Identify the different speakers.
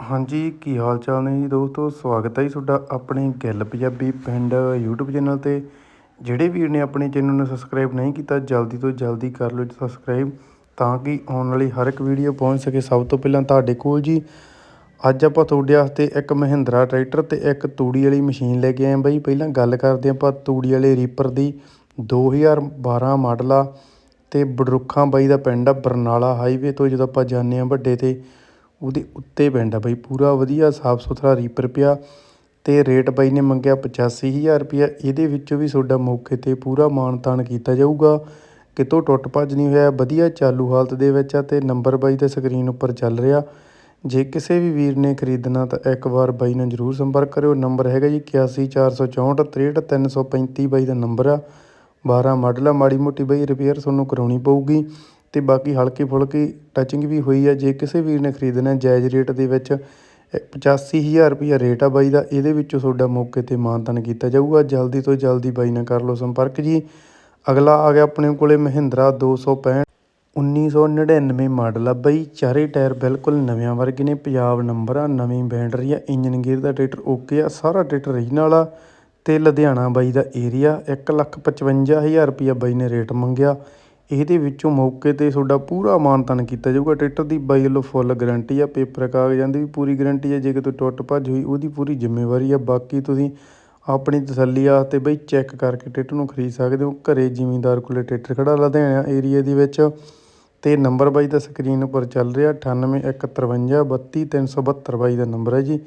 Speaker 1: ਹਾਂਜੀ, ਕੀ ਹਾਲ ਚਾਲ ਨੇ ਜੀ ਦੋਸਤੋ? ਸਵਾਗਤ ਹੈ ਜੀ ਤੁਹਾਡਾ ਆਪਣੇ ਗਿੱਲ ਪੰਜਾਬੀ ਪਿੰਡ YouTube ਚੈਨਲ ਤੇ। ਜਿਹੜੇ ਵੀਰ ਨੇ ਆਪਣੇ ਚੈਨਲ ਨੂੰ ਸਬਸਕ੍ਰਾਈਬ ਨਹੀਂ ਕੀਤਾ, ਜਲਦੀ ਤੋਂ ਜਲਦੀ ਕਰ ਲਓ ਜੀ ਸਬਸਕ੍ਰਾਈਬ ਤਾਂ ਕਿ ਆਉਣ ਵਾਲੀ ਹਰ ਇੱਕ ਵੀਡੀਓ ਪਹੁੰਚ ਸਕੇ। ਸਭ ਤੋਂ ਪਹਿਲਾਂ ਤੁਹਾਡੇ ਕੋਲ ਜੀ, ਅੱਜ ਆਪਾਂ ਤੁਹਾਡੇ ਵਾਸਤੇ ਇੱਕ ਮਹਿੰਦਰਾ ਟਰੈਕਟਰ ਤੇ ਇੱਕ ਤੂੜੀ ਵਾਲੀ ਮਸ਼ੀਨ ਲੈ ਕੇ ਆਏ ਹਾਂ ਬਾਈ। ਪਹਿਲਾਂ ਗੱਲ ਕਰਦੇ ਹਾਂ ਆਪਾਂ ਤੂੜੀ ਵਾਲੇ ਰੀਪਰ ਦੀ। 2012 ਮਾਡਲ ਆ ਤੇ ਬਡਰੁੱਖਾਂ ਬਾਈ ਦਾ ਪਿੰਡ ਆ ਬਰਨਾਲਾ ਹਾਈਵੇ ਤੋਂ ਜਦੋਂ ਆਪਾਂ ਜਾਂਦੇ ਹਾਂ ਵੱਡੇ ਤੇ। ਉਹਦੇ ਉੱਤੇ ਪਿੰਡ ਆ ਬਾਈ, ਪੂਰਾ ਵਧੀਆ ਸਾਫ਼ ਸੁਥਰਾ ਰੀਪਰ ਪਿਆ ਅਤੇ ਰੇਟ ਬਾਈ ਨੇ ਮੰਗਿਆ ਪਚਾਸੀ ਹਜ਼ਾਰ ਰੁਪਈਆ ਇਹਦੇ ਵਿੱਚੋਂ ਵੀ ਤੁਹਾਡਾ ਮੌਕੇ ਤੇ ਪੂਰਾ ਮਾਣ ਤਾਣ ਕੀਤਾ ਜਾਊਗਾ। ਕਿਤੋਂ ਟੁੱਟ ਭੱਜ ਨਹੀਂ ਹੋਇਆ, ਵਧੀਆ ਚਾਲੂ ਹਾਲਤ ਦੇ ਵਿੱਚ ਆ ਅਤੇ ਨੰਬਰ ਬਾਈ ਦਾ ਸਕਰੀਨ ਉੱਪਰ ਚੱਲ ਰਿਹਾ। ਜੇ ਕਿਸੇ ਵੀ ਵੀਰ ਨੇ ਖਰੀਦਣਾ ਤਾਂ ਇੱਕ ਵਾਰ ਬਾਈ ਨਾਲ ਜਰੂਰ ਸੰਪਰਕ ਕਰਿਓ। ਨੰਬਰ ਹੈਗਾ ਜੀ 814464 63335 ਬਾਈ ਦਾ ਨੰਬਰ ਆ। 12 ਮਾਡਲ ਆ, ਮਾੜੀ ਮੋਟੀ ਬਾਈ ਰਿਪੇਅਰ ਤੁਹਾਨੂੰ ਕਰਾਉਣੀ ਪਊਗੀ। ਅਤੇ ਬਾਕੀ ਹਲਕੀ ਫੁਲਕੀ ਟਚਿੰਗ ਵੀ ਹੋਈ ਆ। ਜੇ ਕਿਸੇ ਵੀਰ ਨੇ ਖਰੀਦਣਾ ਜਾਇਜ਼ ਰੇਟ ਦੇ ਵਿੱਚ ਪਚਾਸੀ ਹਜ਼ਾਰ ਰੁਪਈਆ ਰੇਟ ਆ ਬਾਈ ਦਾ, ਇਹਦੇ ਵਿੱਚੋਂ ਤੁਹਾਡਾ ਮੌਕੇ ਤੇ ਮਾਨਤਨ ਕੀਤਾ ਜਾਊਗਾ। ਜਲਦੀ ਤੋਂ ਜਲਦੀ ਬਾਈ ਨਾਲ ਕਰ ਲਓ ਸੰਪਰਕ ਜੀ। ਅਗਲਾ ਆ ਗਿਆ ਆਪਣੇ ਕੋਲੇ ਮਹਿੰਦਰਾ 265 1999 ਮਾਡਲ ਆ ਬਾਈ। ਚਾਰੇ ਟਾਇਰ ਬਿਲਕੁਲ ਨਵਿਆਂ ਵਰਗੇ ਨੇ, ਪੰਜਾਬ ਨੰਬਰ ਆ ਨਵੀਂ ਬੈਟਰੀ ਆ, ਇੰਜਨ ਗੇਅਰ ਦਾ ਟਰੈਕਟਰ ਓਕੇ ਆ, ਸਾਰਾ ਟਰੈਕਟਰ ਰੀਜਨਲ ਆ ਤੇ ਲੁਧਿਆਣਾ ਬਾਈ ਦਾ ਏਰੀਆ 155000 ਰੁਪਇਆ ਬਾਈ ਨੇ ਰੇਟ ਮੰਗਿਆ। ਇਹਦੇ ਵਿੱਚੋਂ ਮੌਕੇ ਤੇ ਤੁਹਾਡਾ ਪੂਰਾ ਮਾਨਤਨ ਕੀਤਾ ਜਾਊਗਾ। ਟਰੈਕਟਰ ਦੀ ਬਾਈ ਵੱਲੋਂ ਫੁੱਲ ਗਰੰਟੀ ਆ, ਪੇਪਰ ਕਾਗਜ਼ਾਂ ਦੀ ਵੀ ਪੂਰੀ ਗਰੰਟੀ ਆ, ਜੇ ਕਿਤੇ ਟੁੱਟ ਭੱਜ ਹੋਈ ਉਹਦੀ ਪੂਰੀ ਜ਼ਿੰਮੇਵਾਰੀ ਆ। ਬਾਕੀ ਤੁਸੀਂ ਆਪਣੀ ਤਸੱਲੀ ਆ ਤੇ ਬਈ ਚੈੱਕ ਕਰਕੇ ਟਰੈਕਟਰ ਨੂੰ ਖਰੀਦ ਸਕਦੇ ਹੋ। ਘਰੇ ਜ਼ਿਮੀਂਦਾਰ ਕੋਲੇ ਟਰੈਕਟਰ ਖੜਾ ਲੁਧਿਆਣਾ ਏਰੀਆ ਦੇ ਵਿੱਚ ਤੇ ਨੰਬਰ ਬਾਈ ਦਾ ਸਕਰੀਨ ਉੱਪਰ ਚੱਲ ਰਿਹਾ 9815532372 ਬਾਈ ਦਾ ਨੰਬਰ ਹੈ ਜੀ।